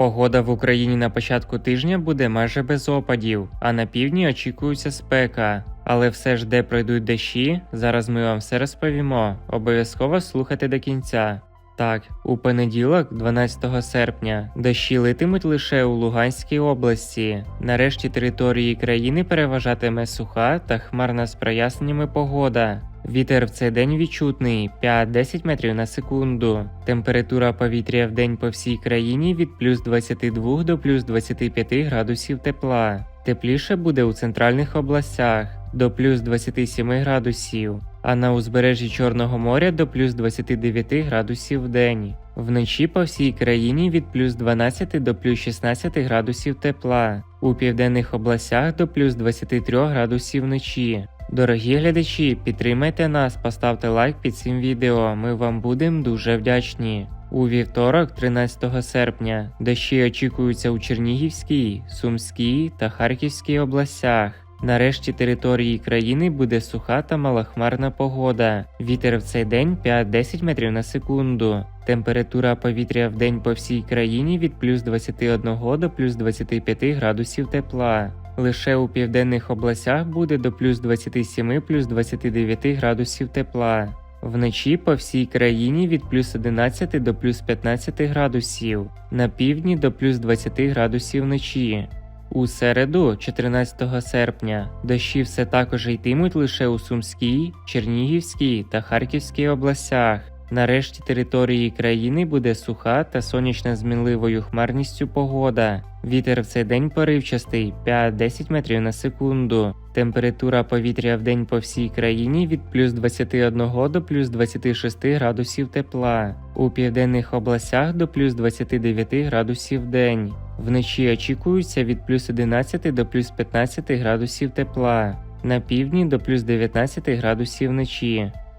Погода в Україні на початку тижня буде майже без опадів, а на півдні очікується спека. Але все ж де пройдуть дощі, зараз ми вам все розповімо. Обов'язково слухайте до кінця. Так, у понеділок, 12 серпня, дощі литимуть лише у Луганській області. Нарешті території країни переважатиме суха та хмарна з проясненнями погода. Вітер в цей день відчутний 5-10 метрів на секунду. Температура повітря в день по всій країні від плюс 22 до плюс 25 градусів тепла. Тепліше буде у центральних областях до плюс 27 градусів, а на узбережжі Чорного моря до плюс 29 градусів в день. Вночі по всій країні від плюс 12 до плюс 16 градусів тепла, у південних областях до плюс 23 градусів вночі. Дорогі глядачі, підтримайте нас, поставте лайк під цим відео. Ми вам будемо дуже вдячні. У вівторок, 13 серпня, дощі очікуються у Чернігівській, Сумській та Харківській областях. Нарешті території країни буде суха та малохмарна погода. Вітер в цей день 5-10 метрів на секунду. Температура повітря в день по всій країні від плюс 21 до плюс 25 градусів тепла. Лише у південних областях буде до плюс 27 плюс 29 градусів тепла. Вночі по всій країні від плюс 11 до плюс 15 градусів, на півдні до плюс 20 градусів вночі. У середу, 14 серпня, дощі все також йтимуть лише у Сумській, Чернігівській та Харківській областях. Нарешті території країни буде суха та сонячна з мінливою хмарністю погода. Вітер в цей день поривчастий 5-10 метрів на секунду. Температура повітря в день по всій країні від плюс 21 до плюс 26 градусів тепла. У південних областях до плюс 29 градусів день. Вночі очікується від плюс 11 до плюс 15 градусів тепла. На півдні до плюс 19 градусів вночі.